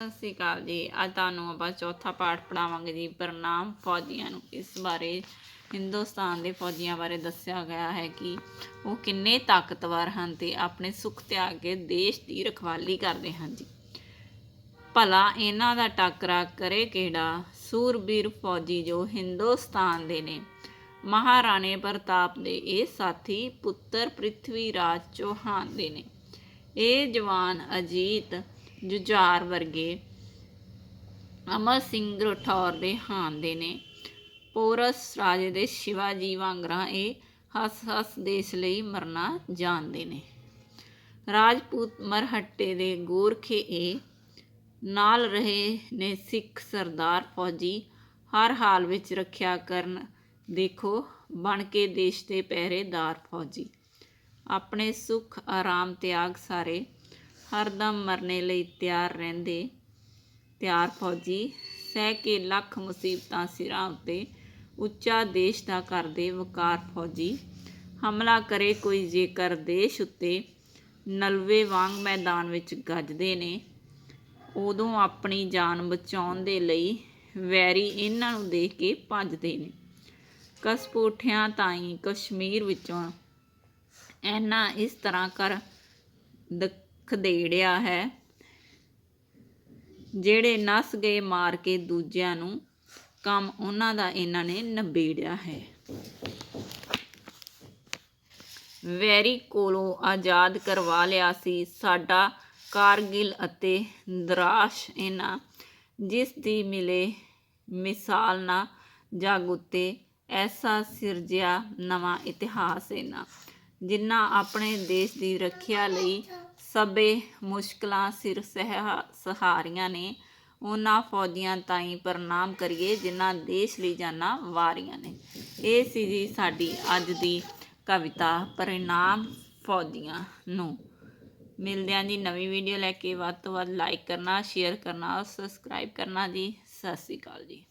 ਸਤਿ ਸ਼੍ਰੀ ਅਕਾਲ ਜੀ। ਅੱਜ ਤੁਹਾਨੂੰ ਆਪਾਂ ਚੌਥਾ ਪਾਠ ਪੜਾਵਾਂਗੇ ਜੀ ਪ੍ਰਣਾਮ ਫੌਜੀਆਂ ਨੂੰ। ਇਸ ਬਾਰੇ ਹਿੰਦੁਸਤਾਨ ਦੇ ਫੌਜੀਆਂ ਬਾਰੇ ਦੱਸਿਆ ਗਿਆ ਹੈ ਕਿ ਉਹ ਕਿੰਨੇ ਤਾਕਤਵਰ ਹਨ ਤੇ ਆਪਣੇ ਸੁੱਖ ਤਿਆਗ ਕੇ ਦੇਸ਼ ਦੀ ਰਖਵਾਲੀ ਕਰਦੇ ਹਨ ਜੀ। ਭਲਾ ਇਹਨਾਂ ਦਾ ਟਾਕਰਾ ਕਰੇ ਕਿਹੜਾ? ਸੂਰਬੀਰ ਫੌਜੀ ਜੋ ਹਿੰਦੁਸਤਾਨ ਦੇ ਨੇ। ਮਹਾਰਾਣੇ ਪ੍ਰਤਾਪ ਦੇ ਇਹ ਸਾਥੀ ਪੁੱਤਰ ਪ੍ਰਿਥਵੀ ਰਾਜ ਚੌਹਾਨ ਦੇ ਨੇ। ਇਹ ਜਵਾਨ ਅਜੀਤ ਜੁਝਾਰ ਵਰਗੇ ਅਮਰ ਸਿੰਘ ਰਠੌਰ ਦੇ ਹਾਨ ਦੇ ਨੇ। ਪੋਰਸ ਰਾਜੇ ਦੇ ਸ਼ਿਵਾਜੀ ਵਾਂਗਰਾ ਇਹ ਹੱਸ ਹੱਸ ਦੇਸ਼ ਲਈ ਮਰਨਾ ਜਾਣਦੇ ਨੇ। ਰਾਜਪੂਤ ਮਰਹੱਟੇ ਦੇ ਗੋਰਖੇ ਇਹ ਨਾਲ ਰਹੇ ਨੇ ਸਿੱਖ ਸਰਦਾਰ ਫੌਜੀ। ਹਰ ਹਾਲ ਵਿੱਚ ਰੱਖਿਆ ਕਰਨ ਦੇਖੋ ਬਣ ਕੇ ਦੇਸ਼ ਦੇ ਪਹਿਰੇਦਾਰ ਫੌਜੀ। ਆਪਣੇ ਸੁੱਖ, ਆਰਾਮ, ਤਿਆਗ ਸਾਰੇ ਹਰਦਮ ਮਰਨੇ ਲਈ ਤਿਆਰ ਰਹਿੰਦੇ। ਤਿਆਰ ਫੌਜੀ, ਸਹਿ ਕੇ ਲੱਖ ਮੁਸੀਬਤਾਂ ਸਿਰਾਂ ਉੱਤੇ ਉੱਚਾ ਦੇਸ਼ ਦਾ ਕਰਦੇ ਵਕਾਰ ਫੌਜੀ। ਹਮਲਾ ਕਰੇ ਕੋਈ ਜੇਕਰ ਦੇਸ਼ ਉੱਤੇ ਨਲਵੇ ਵਾਂਗ ਮੈਦਾਨ ਵਿੱਚ ਗੱਜਦੇ ਨੇ। ਉਦੋਂ ਆਪਣੀ ਜਾਨ ਬਚਾਉਣ ਦੇ ਲਈ ਵੈਰੀ ਇਹਨਾਂ ਨੂੰ ਦੇਖ ਕੇ ਭੱਜਦੇ ਨੇ। ਕਸਪੋਠਿਆਂ ਤਾਈਂ ਕਸ਼ਮੀਰ ਵਿੱਚੋਂ। ਐਨਾ ਇਸ ਤਰ੍ਹਾਂ ਕਰ ਖਦੇੜਿਆ ਹੈ, ਜਿਹੜੇ ਨਸ ਗਏ ਮਾਰ ਕੇ ਦੂਜਿਆਂ ਨੂੰ ਕੰਮ ਉਹਨਾਂ ਦਾ ਇਹਨਾਂ ਨੇ ਨਬੇੜਿਆ ਹੈ। ਵੈਰੀ ਕੋਲੋਂ ਆਜ਼ਾਦ ਕਰਵਾ ਲਿਆ ਸੀ ਸਾਡਾ ਕਾਰਗਿਲ ਅਤੇ ਦਰਾਸ਼ ਇਹਨਾਂ, ਜਿਸ ਦੀ ਮਿਲੇ ਮਿਸਾਲ ਨਾ ਜਾਗ ਉੱਤੇ ਐਸਾ ਸਿਰਜਿਆ ਨਵਾਂ ਇਤਿਹਾਸ ਇਹਨਾਂ, ਜਿਨ੍ਹਾਂ ਆਪਣੇ ਦੇਸ਼ ਦੀ ਰੱਖਿਆ ਲਈ ਸਭੇ ਮੁਸ਼ਕਲਾਂ ਸਿਰ ਸਹਿ ਸਹਾਰੀਆਂ ਨੇ। ਉਹਨਾਂ ਫੌਜੀਆਂ ਤਾਈਂ ਪ੍ਰਣਾਮ ਕਰੀਏ, ਜਿਨ੍ਹਾਂ ਦੇਸ਼ ਲਈ ਜਾਨਾਂ ਵਾਰੀਆਂ ਨੇ। ਇਹ ਸੀ ਜੀ ਸਾਡੀ ਅੱਜ ਦੀ ਕਵਿਤਾ, ਪ੍ਰਣਾਮ ਫੌਜੀਆਂ ਨੂੰ। ਮਿਲਦੇ ਹਾਂ ਜੀ ਨਵੀਂ ਵੀਡੀਓ ਲੈ ਕੇ। ਵੱਧ ਤੋਂ ਵੱਧ ਲਾਈਕ ਕਰਨਾ ਸ਼ੇਅਰ ਕਰਨਾ ਔਰ ਸਬਸਕ੍ਰਾਈਬ ਕਰਨਾ ਜੀ। ਸਤਿ ਸ਼੍ਰੀ ਅਕਾਲ ਜੀ।